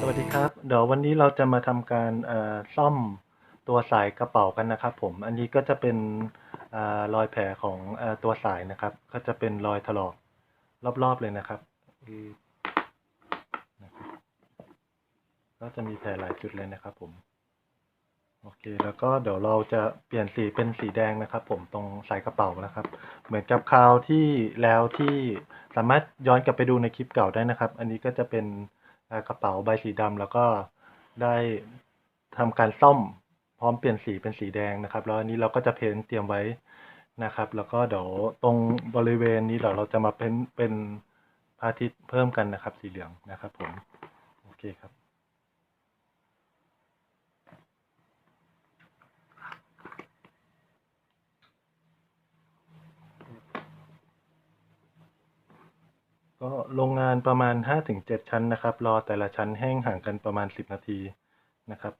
สวัสดีครับ เดี๋ยววันนี้เราจะมาทำการเอ่อซ่อมตัวสายกระเป๋ากันนะครับผม อันนี้ก็จะเป็นเออรอยแผลของเออตัวสายนะครับ ก็จะเป็นรอยถลอกรอบๆเลยนะครับ ก็จะมีแผลหลายจุดเลยนะครับผม โอเค แล้วก็เดี๋ยวเราจะเปลี่ยนสีเป็นสีแดงนะครับ ผมตรงสายกระเป๋านะครับ เหมือนกับคราวที่แล้วที่สามารถย้อนกลับไปดูในคลิปเก่าได้นะครับ อันนี้ก็จะเป็นกระเป๋าใบสีดำแล้วก็ได้ทำการซ่อมพร้อมเปลี่ยนสีเป็นสีแดงนะครับ แล้วอันนี้เราก็จะเพ้นท์เตรียมไว้นะครับ แล้วก็เดี๋ยวตรงบริเวณนี้เดี๋ยวเราจะมาเพ้นท์เป็นพระอาทิตย์เพิ่มกันนะครับ สีเหลืองนะครับ ผมโอเคครับ ก็โรงงานประมาณห้าถึงเจ็ดชั้นนะครับ รอแต่ละชั้นแห้งห่างกันประมาณสิบนาทีนะครับ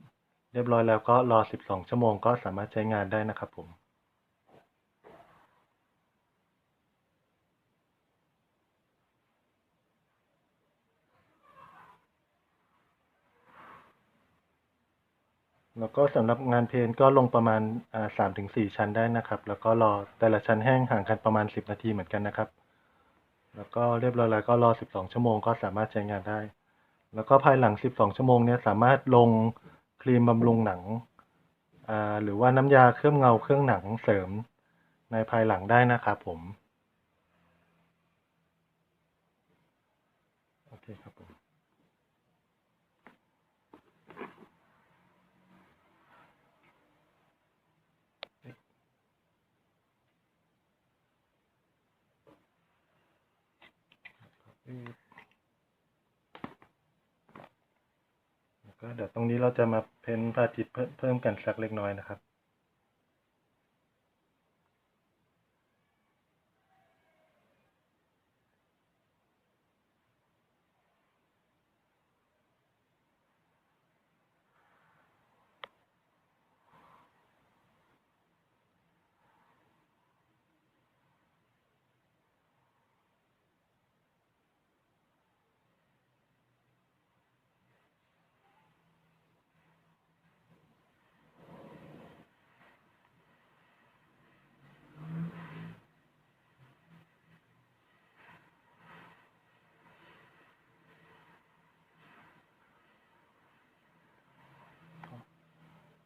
เรียบร้อยแล้วก็รอสิบสองชั่วโมงก็สามารถใช้งานได้นะครับผมแล้วก็สำหรับงานเพนก็ลงประมาณสามถึงสี่ชั้นได้นะครับ แล้วก็รอแต่ละชั้นแห้งห่างกันประมาณสิบนาทีเหมือนกันนะครับ แล้วก็เรียบร้อยแล้วก็รอ 12 ชั่วโมงก็สามารถใช้งานได้ แล้วก็ภายหลัง 12 ชั่วโมงเนี้ยสามารถลงครีมบำรุงหนังหรือว่าน้ำยาเคลือบเงาเครื่องหนังเสริมในภายหลังได้นะครับผม โอเคครับผม แล้วก็เดี๋ยวตรงนี้เราจะมาเพ้นพระอาทิตย์เพิ่มกันสักเล็กน้อยนะครับ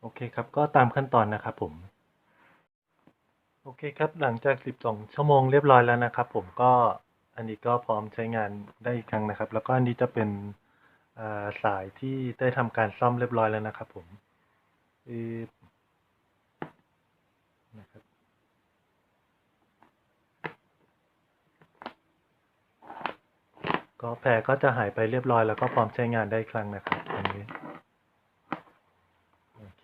อเคครับ ก็ตามขั้นตอนนะครับผม โอเคครับ หลังจาก 12 ชั่วโมงเรียบร้อยแล้วนะครับ ผมก็อันนี้ก็พร้อมใช้งานได้อีกครั้งนะครับ แล้วก็อันนี้จะเป็นสายที่ได้ทำการซ่อมเรียบร้อยแล้วนะครับ ผมนะครับก็แผลก็จะหายไปเรียบร้อยแล้วก็พร้อมใช้งานได้อีกครั้งนะครับอันนี้ โอเค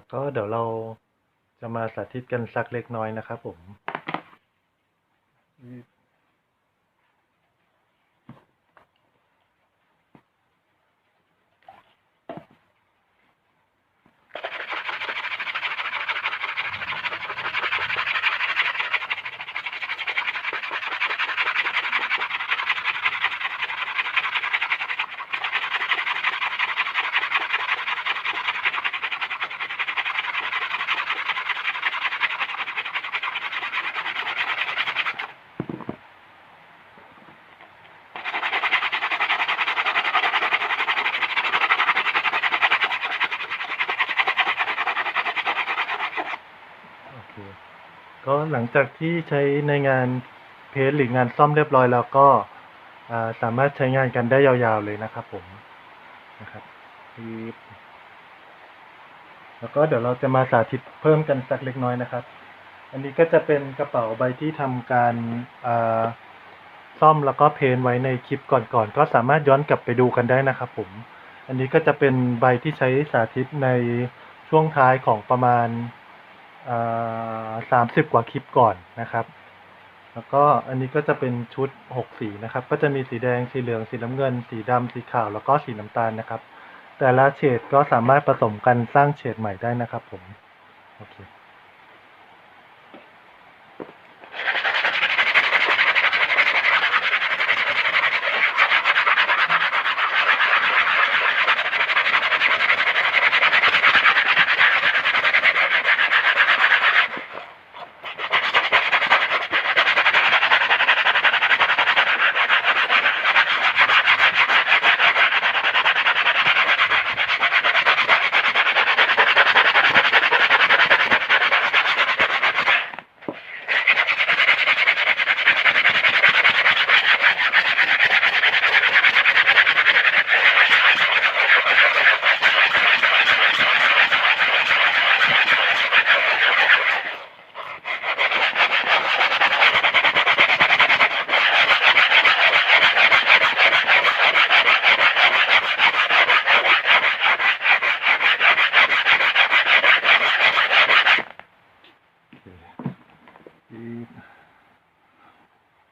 แล้วก็เดี๋ยวเราจะมาสาธิตกันสักเล็กน้อยนะครับผมอืมโอเค ก็หลังจากที่ใช้ในงานเพจหรืองานซ่อมเรียบร้อยแล้วก็สามารถใช้งานกันได้ยาวๆเลยนะครับผมนะครับแล้วก็เดี๋ยวเราจะมาสาธิตเพิ่มกันสักเล็กน้อยนะครับ อันนี้ก็จะเป็นกระเป๋าใบที่ทำการาซ่อมแล้วก็เพ้นไว้ในคลิปก่อนๆ ก็สามารถย้อนกลับไปดูกันได้นะครับผม อันนี้ก็จะเป็นใบที่ใช้สาธิตในช่วงท้ายของประมาณา มสิบกว่าคลิปก่อนนะครับ แล้วก็อันนี้ก็จะเป็นชุดหกสีนะครับ ก็จะมีสีแดง สีเหลือง สีน้ำเงิน สีดำ สีขาว แล้วก็สีน้ำตาลนะครับ แต่ละเฉดก็สามารถผสมกันสร้างเฉดใหม่ได้นะครับผม โอเค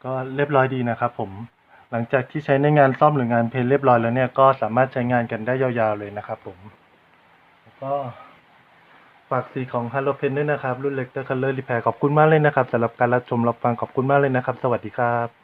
ก็เรียบร้อยดีนะครับผม หลังจากที่ใช้ในงานซ่อมหรืองานเพลนเรียบร้อยแล้วเนี่ยก็สามารถใช้งานกันได้ยาวๆเลยนะครับผมแล้วก็ฝากสีของ Halo Pen ด้วยนะครับ รุ่น Lecter Color Repair ขอบคุณมากเลยนะครับสำหรับการรับชมรับฟังขอบคุณมากเลยนะครับ สวัสดีครับ